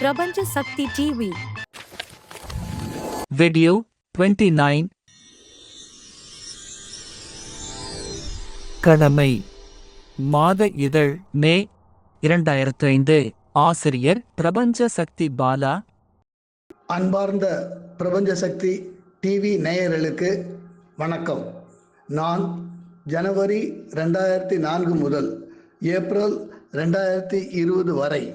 பிரபஞ்ச Sakthi TV Video 29 கடமை. மாத இதழ். மே இரண்டாயிரத்து ஐந்து ஆசிரியர் பிரபஞ்ச சக்தி பாலா. அன்பார்ந்த பிரபஞ்ச சக்தி டிவி நேயர்களுக்கு வணக்கம். நான் ஜனவரி ரெண்டாயிரத்தி நான்கு முதல் ஏப்ரல் ரெண்டாயிரத்தி இருபது வரை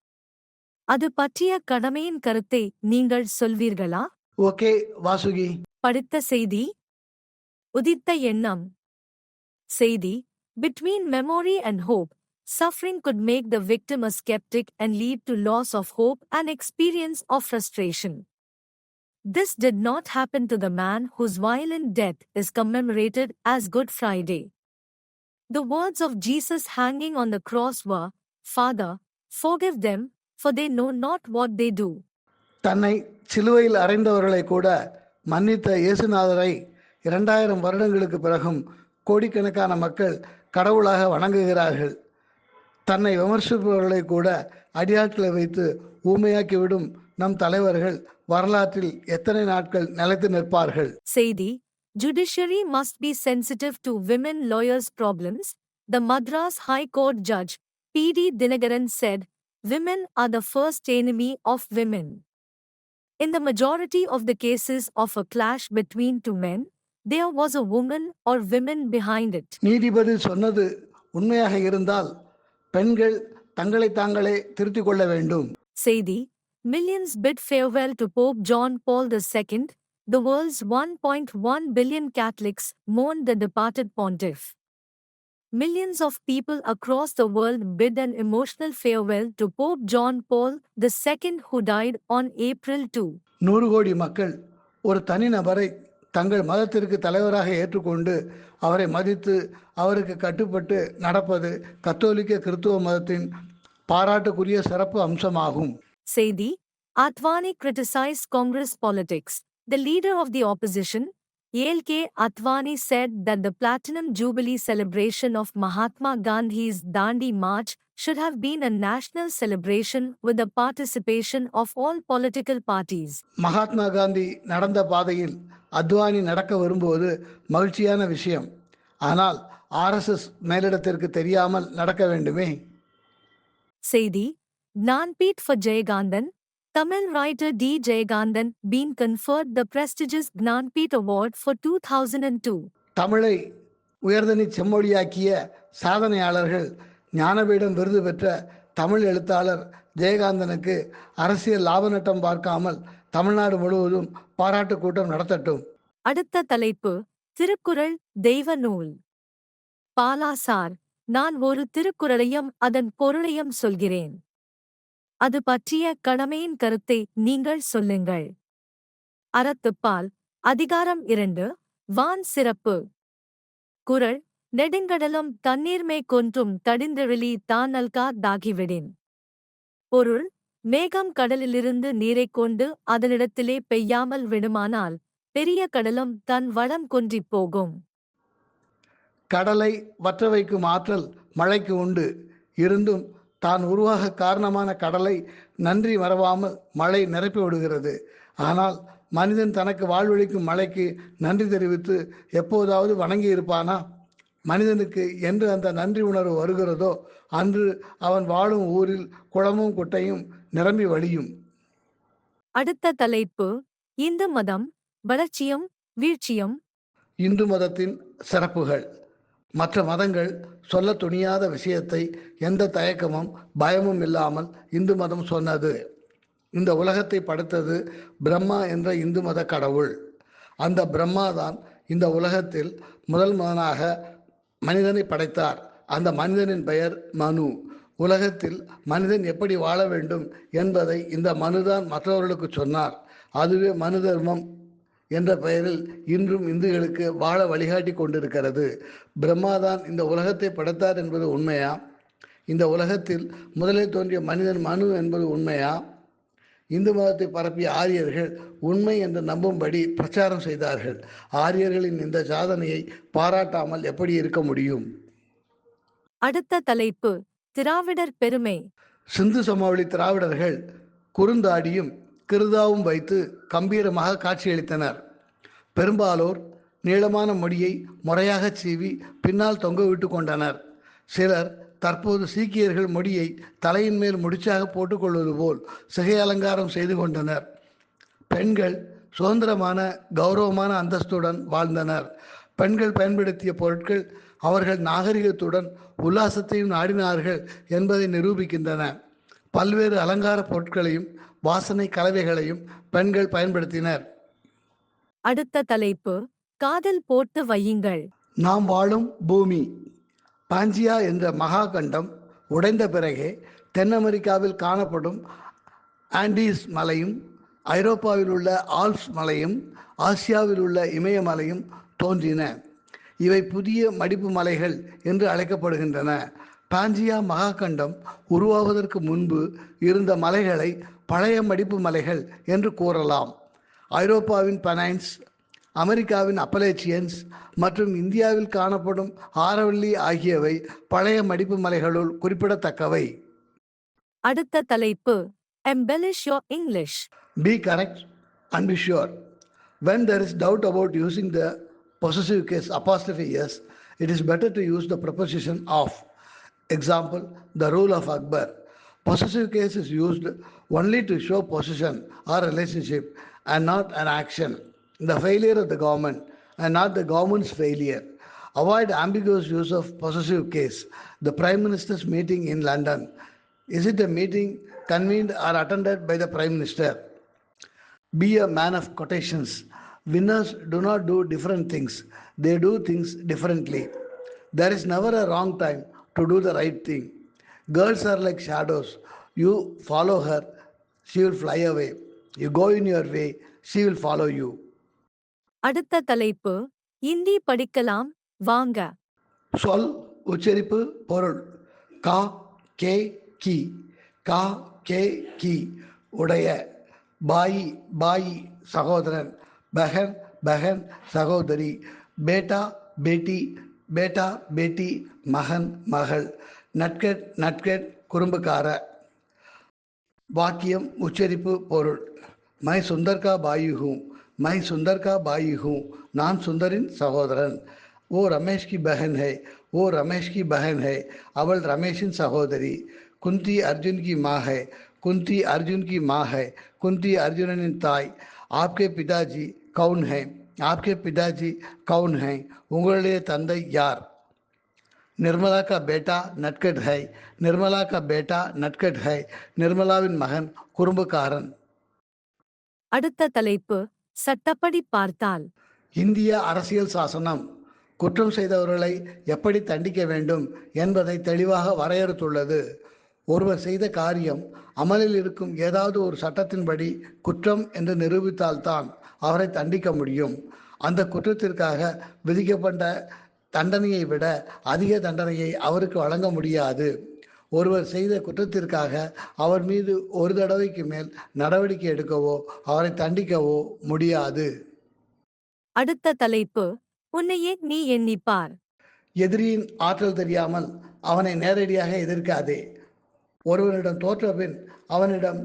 அது பற்றிய கடமையின் கருத்தை நீங்கள் சொல்வீர்களா ஓகே வாசுகி படித்த செய்தி உதித்த எண்ணம் செய்தி between memory and hope suffering could make the victim a skeptic and lead to loss of hope and experience of frustration. This did not happen to the man whose violent death is commemorated as Good Friday. The words of Jesus hanging on the cross were, Father, forgive them, for they know not what they do. தன்னை சிலுவையில் அறைந்தவர்களை கூட மன்னித்த இயேசுநாதரை இரண்டாயிரம் வருடங்களுக்கு பிறகும் கோடிக்கணக்கான மக்கள் கடவுளாக வணங்குகிறார்கள் தன்னை விமர்சிப்பவர்களை கூட அடியாட்களை வைத்து ஊமையாக்கிவிடும் நம் தலைவர்கள் வரலாற்றில் எத்தனை நாட்கள் நிலைத்து நிற்பார்கள் Saidi, judiciary must be sensitive to women lawyers' problems. The Madras High Court judge, P.D. Dinagaran said, Women are the first enemy of women. In the majority of the cases of a clash between two men, there was a woman or women behind it. நீதிபதி சொன்னது உண்மையாக இருந்தால் பெண்கள் தங்களை தாங்களே திருத்திக் கொள்ள வேண்டும் Saidi, millions bid farewell to Pope John Paul II. The world's 1.1 billion Catholics mourn the departed pontiff. Millions of people across the world bid an emotional farewell to Pope John Paul II, who died on April 2. நூறு கோடி மக்கள் ஒரு தனிநபரை தங்கள் மதத்திற்கு தலைவராக ஏற்றுக்கொண்டு அவரை மதித்து அவருக்கு கட்டுப்பட்டு நடப்பது கத்தோலிக்க கிறித்துவ மதத்தின் பாராட்டுக்குரிய சிறப்பு அம்சமாகும் Saidi, Advani criticized Congress politics. The leader of the opposition, ALK Advani said that the Platinum Jubilee celebration of Mahatma Gandhi's Dandi March should have been a national celebration with the participation of all political parties. Mahatma Gandhi நடந்த பாதையில் அத்வானி நடக்க வரும்போது மகிழ்ச்சியான விஷயம் ஆனால் RSS மேலிடத்திற்கு தெரியாமல் நடக்க வேண்டுமே Saidi, Gnanpeet for Jayagandhan, Tamil writer D. Jayagandhan been conferred the prestigious Gnanpeet Award for 2002. தமிழை உயர்தனி செம்மொழியாக்கிய சாதனையாளர்கள் ஞானபீடம் விருது பெற்ற தமிழ் எழுத்தாளர் ஜெயகாந்தனுக்கு அரசியல் லாப நட்டம் பார்க்காமல் தமிழ்நாடு முழுவதும் பாராட்டு கூட்டம் நடத்தட்டும் அடுத்த தலைப்பு திருக்குறள் தெய்வ நூல் பாலாசார் நான் ஒரு திருக்குறளையும் அதன் பொருளையும் சொல்கிறேன் அது பற்றிய கடமையின் கருத்தை நீங்கள் சொல்லுங்கள். அறத்துப்பால் அதிகாரம் இரண்டு வான் சிறப்பு. குரல் நெடுங்கடலும் தண்ணீர்மே கொன்றும் தடிந்தெழிலி தான் தாகிவிடேன். பொருள் மேகம் கடலிலிருந்து நீரைக் கொண்டு அதனிடத்திலே பெய்யாமல் விடுமானால் பெரிய கடலும் தன் வளம் கொன்றிப் போகும். கடலை வற்ற வைக்கும் ஆற்றல் மழைக்கு உண்டு. இருந்தும் தான் உருவாக காரணமான கடலை நன்றி மறவாமல் மழை நிரப்பி விடுகிறது. ஆனால் மனிதன் தனக்கு வாழ்வளிக்கும் மழைக்கு நன்றி தெரிவித்து எப்போதாவது வணங்கி இருப்பானா? மனிதனுக்கு என்று அந்த நன்றி உணர்வு வருகிறதோ அன்று அவன் வாழும் ஊரில் குளமும் குட்டையும் நிரம்பி வழியும். அடுத்த தலைப்பு இந்து மதம் வளர்ச்சியும் வீழ்ச்சியும். இந்து மதத்தின் சிறப்புகள். மற்ற மதங்கள் சொல்ல துணியாத விஷயத்தை எந்த தயக்கமும் பயமும் இல்லாமல் இந்து மதம் சொன்னது. இந்த உலகத்தை படைத்தது பிரம்மா என்ற இந்து மத கடவுள். அந்த பிரம்மா தான் இந்த உலகத்தில் முதல் முதலாக மனிதனை படைத்தார். அந்த மனிதனின் பெயர் மனு. உலகத்தில் மனிதன் எப்படி வாழ வேண்டும் என்பதை இந்த மனுதான் மற்றவர்களுக்கு சொன்னார். அதுவே மனு தர்மம் என்ற பெயரில் இன்றும் இந்துக்களுக்கு வாழ வழிகாட்டி கொண்டிருக்கிறது. பிரம்மாதான் இந்த உலகத்தை படைத்தார் என்பது உண்மையா? இந்த உலகத்தில் முதலில் தோன்றிய மனிதன் மனு என்பது உண்மையா? இந்து மதத்தை பரப்பிய ஆரியர்கள் உண்மை என்று நம்பும்படி பிரச்சாரம் செய்தார்கள். ஆரியர்களின் இந்த சாதனையை பாராட்டாமல் எப்படி இருக்க முடியும்? அடுத்த தலைப்பு திராவிடர் பெருமை. சிந்து சமவெளி திராவிடர்கள் குறுந்தாடியும் கிருதாவும் வைத்து கம்பீரமாக காட்சியளித்தனர். பெரும்பாலோர் நீளமான முடியை முறையாக சீவி பின்னால் தொங்கவிட்டு கொண்டனர். சிலர் தற்போது சீக்கியர்கள் முடியை தலையின் மேல் முடிச்சாக போட்டுக்கொள்வது போல் சிகை அலங்காரம் செய்து கொண்டனர். பெண்கள் சுதந்திரமான கௌரவமான அந்தஸ்துடன் வாழ்ந்தனர். பெண்கள் பயன்படுத்திய பொருட்கள் அவர்கள் நாகரிகத்துடன் உல்லாசத்தையும் நாடினார்கள் என்பதை நிரூபிக்கின்றன. பல்வேறு அலங்கார பொருட்களையும் வாசனை கலவைகளையும் பெண்கள் பயன்படுத்தினர். அடுத்த தலைப்பு காதல் போட்டு வையுங்கள். நாம் வாழும் பூமி பாஞ்சியா என்ற மகாகண்டம் உடைந்த பிறகே தென் அமெரிக்காவில் காணப்படும் ஆண்டீஸ் மலையும் ஐரோப்பாவில் உள்ள ஆல்ப்ஸ் மலையும் ஆசியாவில் உள்ள இமயமலையும் தோன்றின. இவை புதிய மடிப்பு மலைகள் என்று அழைக்கப்படுகின்றன. பாஞ்சியா மகாகண்டம் உருவாவதற்கு முன்பு இருந்த மலைகளை பழைய மடிப்பு மலைகள் என்று கூறலாம் ஐரோப்பாவின் பனைன்ஸ் அமெரிக்காவின் அப்பலேச்சியன்ஸ் மற்றும் இந்தியாவில் காணப்படும் ஆரவல்லி ஆகியவை பழைய மடிப்பு மலைகளுள் குறிப்பிடத்தக்கவை அடுத்த தலைப்பு embellish your English Be correct and be sure. When there is doubt about using the possessive case apostrophe s, it is better to use the preposition of. Example, the rule of Akbar. Possessive case is used only to show possession or relationship and not an action. The failure of the government and not the government's failure. Avoid ambiguous use of possessive case. The Prime Minister's meeting in London. Is it a meeting convened or attended by the Prime Minister? Be a man of quotations. Winners do not do different things, they do things differently. There is never a wrong time to do the right thing. Girls are like shadows. You follow her, she will fly away. You go in your way, she will follow you. அடுத்த தலைப்பு இந்தி படிக்கலாம் வாங்க. சொல் உச்சரிப்பு பொருள். கா K கி. கா K கி. உடைய. பாயி பாயி சகோதரன். பகன் பகன் சகோதரி. பேட்டா பேட்டி. பேட்டா பேட்டி மகன் மகள். நட்கர் நட்கர், குறும்புக்கார. வாக்கியம், உச்சரிப்பு, பொருள். மை சுந்தர்கா பாயு ஹூ மை சுந்தர்கா பாயு நான் சுந்தரின் சகோதரன். रमेश की बहन है वो रमेश की बहन है अवल रमेशिन सहोदरी कुंती अर्जुन की माँ है कुंती अर्जुन की माँ है कुंती अर्जुन ताय आपके पिताजी कौन हैं आपके पिताजी कौन हैं उंगड़े तंदई यार நிர்மலா கா பேட்டா நட்கட் ஹை. நிர்மலா கா பேட்டா நட்கட் ஹை. நிர்மலாவின் மகன் குறும்புக்காரன். அடுத்த தலைப்பு சட்டப்படி பார்த்தால். இந்திய அரசியல் சாசனம். குற்றம் செய்தவர்களை எப்படி தண்டிக்க வேண்டும் என்பதை தெளிவாக வரையறுத்துள்ளது. ஒருவர் செய்த காரியம் அமலில் இருக்கும் ஏதாவது ஒரு சட்டத்தின்படி குற்றம் என்று நிரூபித்தால்தான் அவரை தண்டிக்க முடியும். அந்த குற்றத்திற்காக விதிக்கப்பட்ட தண்டனையை விட அதிக தண்டனையை அவருக்கு வழங்க முடியாது. ஒருவர் செய்த குற்றத்திற்காக அவர் மீது ஒரு தடவைக்கு மேல் நடவடிக்கை எடுக்கவோ அவரை தண்டிக்கவோ முடியாது. அடுத்த தலைப்பு உன்னையே நீ எண்ணிப்பார். எதிரியின் ஆற்றல் தெரியாமல் அவனை நேரடியாக எதிர்க்காதே. ஒருவனிடம் தோற்ற பின் அவனிடம்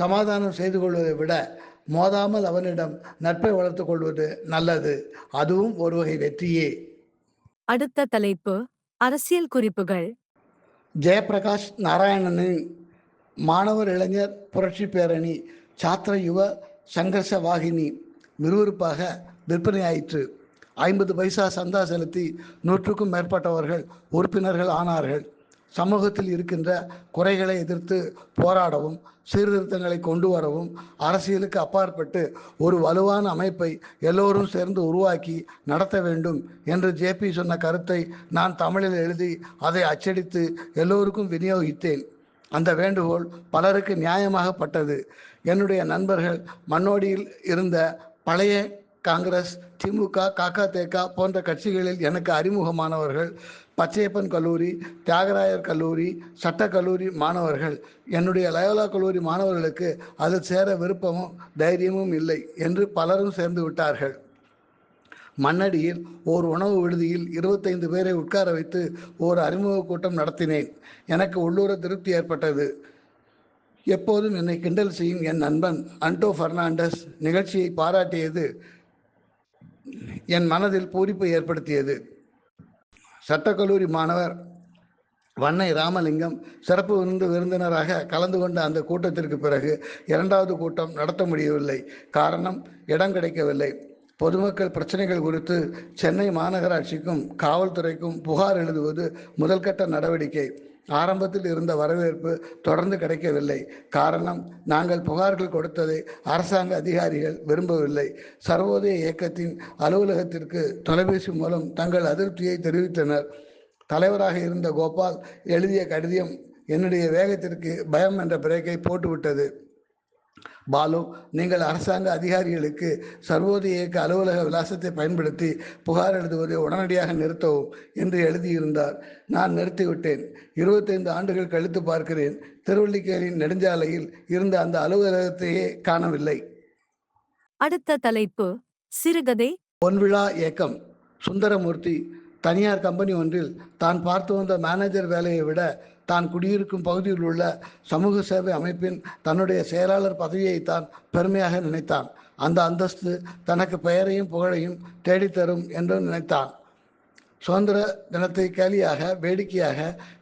சமாதானம் செய்து கொள்வதை விட மோதாமல் அவனிடம் நட்பை வளர்த்துக் கொள்வது நல்லது. அதுவும் ஒரு வகை வெற்றியே. அடுத்த தலைப்பு அரசியல் குறிப்புகள். ஜெயபிரகாஷ் நாராயணனின் மாணவர் இளைஞர் புரட்சி பேரணி சாத்திர யுவ சங்கர்ஷ வாகினி விறுவிறுப்பாக விற்பனையாயிற்று ஐம்பது பைசா சந்தா செலுத்தி நூற்றுக்கும் மேற்பட்டவர்கள் உறுப்பினர்கள் ஆனார்கள். சமூகத்தில் இருக்கின்ற குறைகளை எதிர்த்து போராடவும் சீர்திருத்தங்களை கொண்டு வரவும் அரசியலுக்கு அப்பாற்பட்டு ஒரு வலுவான அமைப்பை எல்லோரும் சேர்ந்து உருவாக்கி நடத்த வேண்டும் என்று ஜேபி சொன்ன கருத்தை நான் தமிழில் எழுதி அதை அச்சடித்து எல்லோருக்கும் விநியோகித்தேன். அந்த வேண்டுகோள் பலருக்கு நியாயமாகப்பட்டது. என்னுடைய நண்பர்கள் மண்ணோடியில் இருந்த பழைய காங்கிரஸ் திமுக காக்கா போன்ற கட்சிகளில் எனக்கு அறிமுகமானவர்கள் பச்சையப்பன் கல்லூரி தியாகராயர் கல்லூரி சட்ட கல்லூரி மாணவர்கள். என்னுடைய லயோலா கல்லூரி மாணவர்களுக்கு அதில் சேர விருப்பமும் தைரியமும் இல்லை என்று பலரும் சேர்ந்து விட்டார்கள். மண்ணடியில் ஓர் உணவு விடுதியில் இருபத்தைந்து பேரை உட்கார வைத்து ஓர் அறிமுக கூட்டம் நடத்தினேன். எனக்கு உள்ளூர திருப்தி ஏற்பட்டது. எப்போதும் என்னை கிண்டல் செய்யும் என் நண்பன் அன்டோ பெர்னாண்டஸ் நிகழ்ச்சியை பாராட்டியது. என் மனதில் பூரிப்பை ஏற்படுத்தியது. சட்டக்கல்லூரி மாணவர் வன்னை ராமலிங்கம் சிறப்பு விருந்து விருந்தினராக கலந்து கொண்ட அந்த கூட்டத்திற்கு பிறகு இரண்டாவது கூட்டம் நடத்த முடியவில்லை. காரணம் இடம் கிடைக்கவில்லை. பொதுமக்கள் பிரச்சனைகள் குறித்து சென்னை மாநகராட்சிக்கும் காவல்துறைக்கும் புகார் எழுதுவது முதல்கட்ட நடவடிக்கை. ஆரம்பத்தில் இருந்த வரவேற்பு தொடர்ந்து கிடைக்கவில்லை. காரணம் நாங்கள் புகார்கள் கொடுத்ததை அரசாங்க அதிகாரிகள் விரும்பவில்லை. சர்வோதய இயக்கத்தின் அலுவலகத்திற்கு தொலைபேசி மூலம் தங்கள் அதிருப்தியை தெரிவித்தனர். தலைவராக இருந்த கோபால் எழுதிய கடிதம் என்னுடைய வேகத்திற்கு பயம் என்ற பிரேக்கை போட்டுவிட்டது. பாலு நீங்கள் அரசாங்க அதிகாரிகளுக்கு சர்வோதய இயக்க அலுவலக விலாசத்தை பயன்படுத்தி புகார் எழுதுவதை உடனடியாக நிறுத்தவும் என்று எழுதியிருந்தார். நான் நிறுத்திவிட்டேன். இருபத்தைந்து ஆண்டுகள் கழித்து பார்க்கிறேன். திருவள்ளிக்கேணியின் நெடுஞ்சாலையில் இருந்த அந்த அலுவலகத்தையே காணவில்லை. அடுத்த தலைப்பு சிறுகதை. பொன்விழா இயக்கம். சுந்தரமூர்த்தி தனியார் கம்பெனி ஒன்றில் தான் பார்த்து வந்த மேனேஜர் வேலையை விட தான் குடியிருக்கும் பகுதியில் உள்ள சமூக சேவை அமைப்பின் தன்னுடைய செயலாளர் பதவியை தான் பெருமையாக நினைத்தான். அந்த அந்தஸ்து தனக்கு பெயரையும் புகழையும் தேடித்தரும் என்று நினைத்தான். சுதந்திர தினத்தை கேலியாக வேடிக்கையாக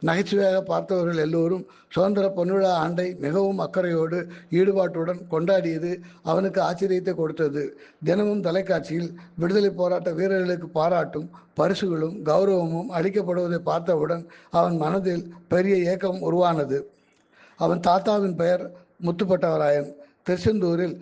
நகைச்சுவையாக பார்த்தவர்கள் எல்லோரும் சுதந்திர பொன்விழா ஆண்டை மிகவும் அக்கறையோடு ஈடுபாட்டுடன் கொண்டாடியது அவனுக்கு ஆச்சரியத்தை கொடுத்தது. தினமும் தொலைக்காட்சியில் விடுதலை போராட்ட வீரர்களுக்கு பாராட்டும் பரிசுகளும் கௌரவமும் அளிக்கப்படுவதை பார்த்தவுடன் அவன் மனதில் பெரிய ஏக்கம் உருவானது. அவன் தாத்தாவின் பெயர் முத்துப்பட்டவராயன். திருச்செந்தூரில்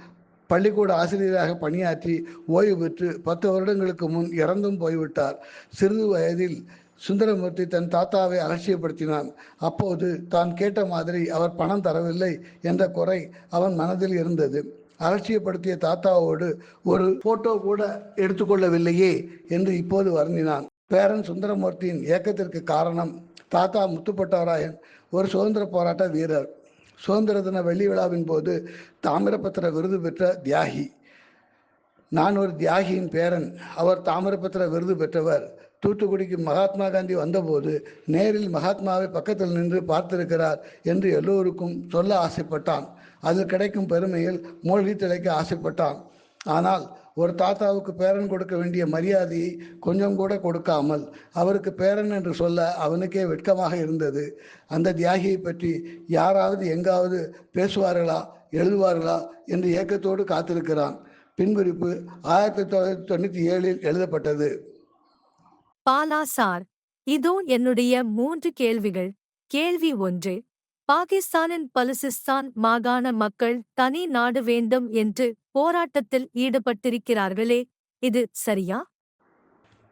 பள்ளிக்கூட ஆசிரியராக பணியாற்றி ஓய்வு பெற்று பத்து வருடங்களுக்கு முன் இறந்தும் போய்விட்டார். சிறிது வயதில் சுந்தரமூர்த்தி தன் தாத்தாவை அலட்சியப்படுத்தினான். அப்போது தான் கேட்ட மாதிரி அவர் பணம் தரவில்லை என்ற குறை அவன் மனதில் இருந்தது. அலட்சியப்படுத்திய தாத்தாவோடு ஒரு போட்டோ கூட எடுத்துக்கொள்ளவில்லையே என்று இப்போது வருந்தினான். பேரன் சுந்தரமூர்த்தியின் இயக்கத்திற்கு காரணம் தாத்தா முத்துப்பட்டவராயன் ஒரு சுதந்திர போராட்ட வீரர். சுதந்திர தின வெள்ளி விழாவின் போது தாமிரபத்திர விருது பெற்ற தியாகி. நான் ஒரு தியாகியின் பேரன். அவர் தாமிரபத்திர விருது பெற்றவர். தூத்துக்குடிக்கு மகாத்மா காந்தி வந்தபோது நேரில் மகாத்மாவை பக்கத்தில் நின்று பார்த்திருக்கிறார் என்று எல்லோருக்கும் சொல்ல ஆசைப்பட்டான். அதில் கிடைக்கும் பெருமையில் மூழ்கி திளைக்க ஆசைப்பட்டான். ஆனால் ஒரு தாத்தாவுக்கு பேரன் கொடுக்க வேண்டிய மரியாதையை கொஞ்சம் கூட கொடுக்காமல் அவருக்கு பேரன் என்று சொல்ல அவனுக்கே வெட்கமாக இருந்தது. அந்த தியாகியை பற்றி யாராவது எங்காவது பேசுவார்களா எழுதுவார்களா என்று ஏக்கத்தோடு காத்திருக்கிறான். பின்குறிப்பு ஆயிரத்தி தொள்ளாயிரத்தி தொண்ணூற்றி ஏழில் எழுதப்பட்டது. பாலா சார் இதோ என்னுடைய மூன்று கேள்விகள். கேள்வி ஒன்று பாகிஸ்தானின் பலுசிஸ்தான் மாகாண மக்கள் தனி நாடு வேண்டும் என்று போராட்டத்தில் ஈடுபட்டிருக்கிறார்களே இது சரியா?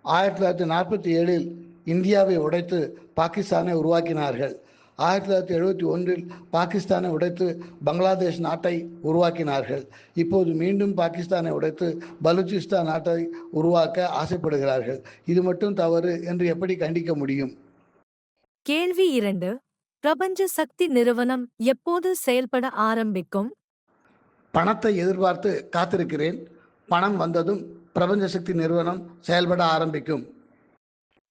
ஆயிரத்தி தொள்ளாயிரத்தி நாற்பத்தி ஏழில் இந்தியாவை உடைத்து பாகிஸ்தானை உருவாக்கினார்கள். ஆயிரத்தி தொள்ளாயிரத்தி எழுபத்தி ஒன்றில் பாகிஸ்தானை உடைத்து பங்களாதேஷ் நாட்டை உருவாக்கினார்கள். இப்போது மீண்டும் பாகிஸ்தானை உடைத்து பலூச்சிஸ்தான் நாட்டை உருவாக்க ஆசைப்படுகிறார்கள். இது மட்டும் தவறு என்று எப்படி கண்டிக்க முடியும்? கேள்வி இரண்டு. பிரபஞ்ச சக்தி நிறுவனம் எப்போது செயல்பட ஆரம்பிக்கும்? பணத்தை எதிர்பார்த்து காத்திருக்கிறேன். பணம் வந்ததும் பிரபஞ்ச சக்தி நிறுவனம் செயல்பட ஆரம்பிக்கும்.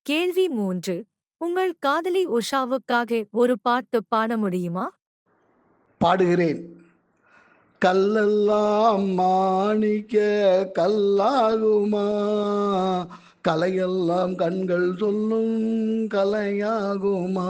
கேள்வி மூன்று. உங்கள் காதலி உஷாவுக்காக ஒரு பாட்டு பாட முடியுமா? பாடுகிறேன். கல்லெல்லாம் மாணிக்க கல்லாகுமா? கலையெல்லாம் கண்கள் சொல்லும் கலையாகுமா?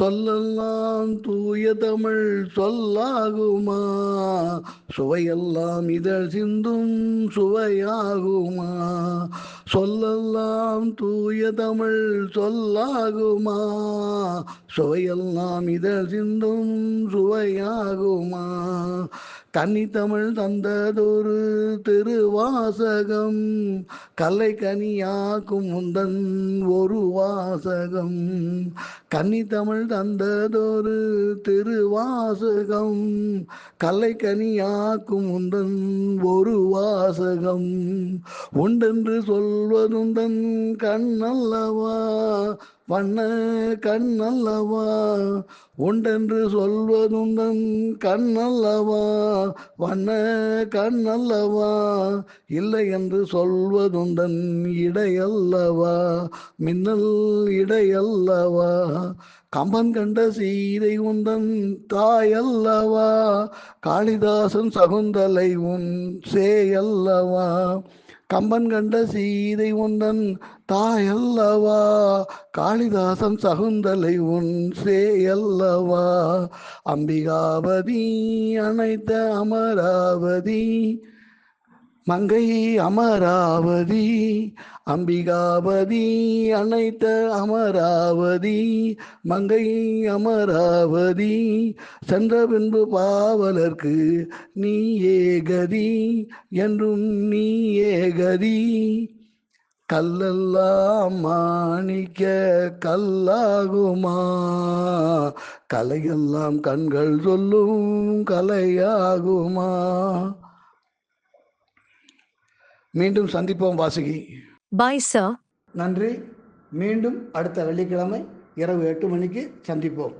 சொல்லெல்லாம் தூய தமிழ் சொல்லாகுமா? சுவையெல்லாம் இதழ் சிந்தும் சுவையாகுமா? சொல்லெல்லாம் தூய தமிழ் சொல்லாகுமா? சுவையெல்லாம் இதழ் சிந்தும் சுவையாகுமா? கன்னித்தமிழ் தந்ததொரு திருவாசகம் கலை கனியாக்கும் முந்தன் ஒரு வாசகம். கன்னித்தமிழ் தந்ததொரு திருவாசகம் கலை கனியாக்கும் முந்தன் ஒரு வாசகம். உண்டென்று சொல்வதுந்தன் கண்ணல்லவா வண்ண கண்ணல்லவா உண்டென்று சொல்வதுண்டன் கண்ணல்லவா வண்ண கண்ணல்லவா இல்லை என்று சொல்வதுண்டன் இடையல்லவா மின்னல் இடையல்லவா கம்பன் கண்ட சீதை உந்தன் தாயல்லவா காளிதாசன் சகுந்தலை உன் சேயல்லவா கம்பன் கண்ட சீதை உந்தன் தாயல்லவா? காளிதாசன் சகுந்தலை உன் சேயல்லவா? அம்பிகாவதி அனைத்த அமராவதி மங்கை அமராவதி அம்பிகாவதி அனைத்த அமராவதி மங்கை அமராவதி சென்ற பின்பு பாவலர்க்கு நீ ஏகதி என்றும் நீ ஏகதி கல்லெல்லாம் மாணிக்க கல்லாகுமா? கலையெல்லாம் கண்கள் சொல்லும் கலையாகுமா? மீண்டும் சந்திப்போம் வாசுகி. Bye, sir. நன்றி. மீண்டும் அடுத்த வெள்ளிக்கிழமை இரவு எட்டு மணிக்கு சந்திப்போம்.